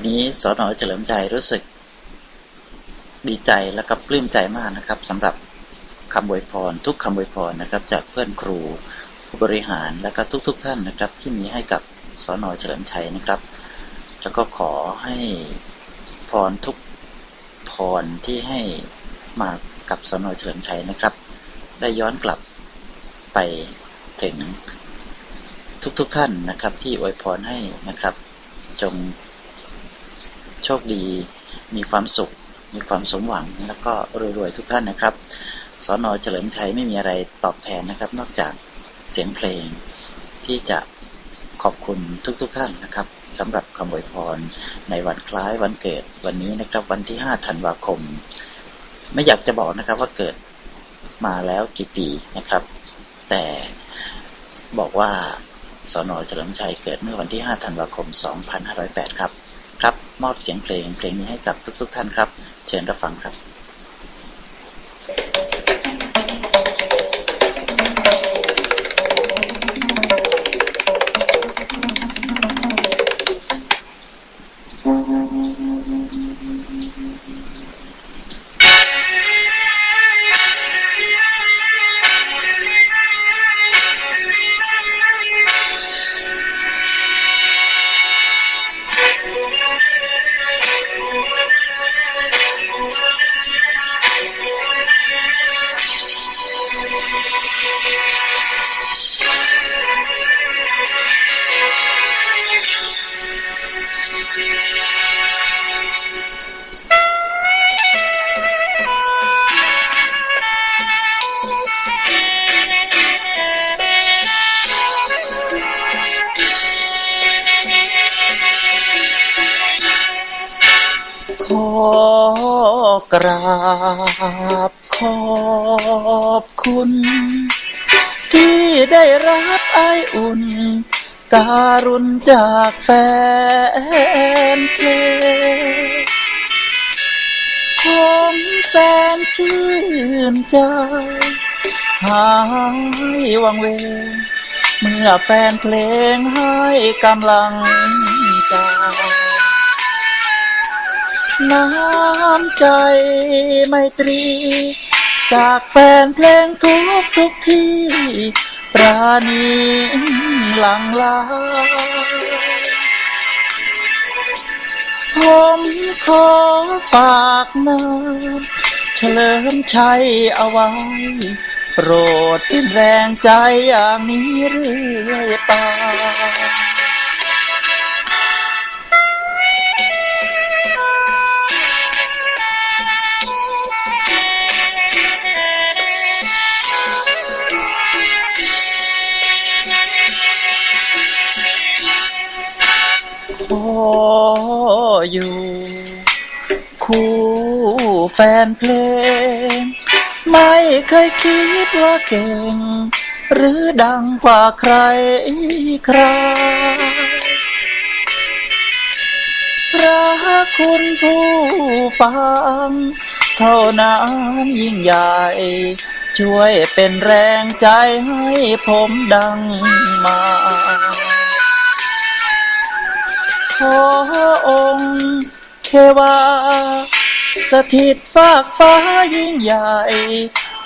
วันนี้สอนอเฉลิมใจรู้สึก ดีใจและก็ปลื้มใจมากนะครับสำหรับคำอวยพร ทุกคำอวยพรนะครับ จากเพื่อนครูผู้บริหารและก็ทุกๆทท่านนะครับ ที่มีให้กับสอนอเฉลิมชัยนะครับ แล้วก็ขอให้พรทุกพรที่ให้มากับสอนอเฉลิมชัยนะครับ ได้ย้อนกลับไปถึงทุกๆทท่านนะครับ ที่อวยพรให้นะครับ จง โชคดี มีความสุข มีความสมหวัง แล้วก็รวยๆทุกท่านนะครับสอนอเฉลิมชัยไม่มีอะไรตอบแทนนะครับ นอกจากเสียงเพลง ที่จะขอบคุณทุกๆทท่านนะครับสำหรับคำอวยพร ในวันคล้ายวันเกิดวันนี้นะครับวันที่ 5 ธันวาคม ไม่อยากจะบอกนะครับว่าเกิดมาแล้วกี่ปีนะครับ แต่บอกว่าสอนอเฉลิมชัยเกิดเมื่อวันที่ 5 ธันวาคม 2508 ครับครับ มอบเสียงเพลงเพลงนี้ให้กับทุกๆท่านครับ เชิญรับฟังครับ ราบขอบคุณ ที่ได้รับไออุ่น การุณจากแฟนเพลงผมแสนชื่นใจ หายวังเวงเมื่อแฟนเพลงให้กำลังใจ น้ำใจไมตรี จากแฟนเพลงทุกทุกที่ ปราณีหลังลาผมขอฝากน้ำเฉลิมชัยเอาไว้ โปรดเป็นแรงใจอย่างนี้เรื่อยไป ขออยู่ คู่แฟนเพลง ไม่เคยคิดว่าเก่ง หรือดังกว่าใครใครพระคุณผู้ฟัง เท่านั้นยิ่งใหญ่ ช่วยเป็นแรงใจให้ผมดังมา ขอองค์ เทวา สถิตฟากฟ้ายิ่งใหญ่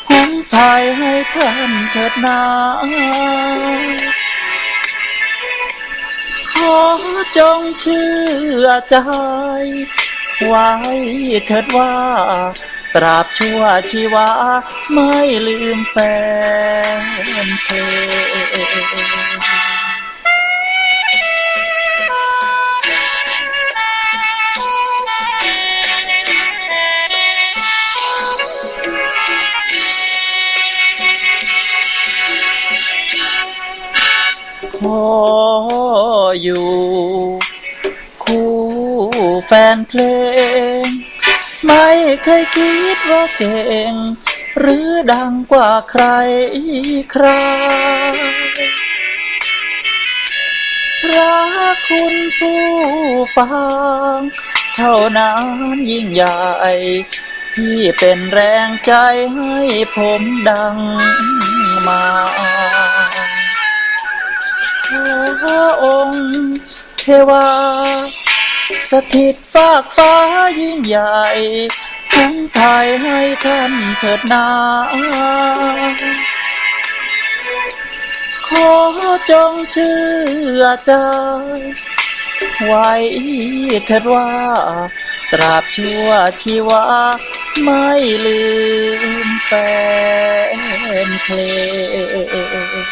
คุ้มภัยให้ท่านเถิดนาขอจงเชื่อใจ ไว้เถิดว่า ตราบชั่วชีวา ไม่ลืมแฟนเพลง ขออยู่ คู่แฟนเพลง ไม่เคยคิดว่าเก่ง หรือดังกว่าใครใครพระคุณผู้ฟัง เท่านั้นยิ่งใหญ่ที่เป็นแรงใจให้ผมดังมา ขอองค์ เทวา สถิตฟากฟ้ายิ่งใหญ่ทั้งไทยให้ท่านเถิดนา ขอจงเชื่อใจไว้เถิดว่า ตราบชั่วชีวา ไม่ลืมแฟนเพลง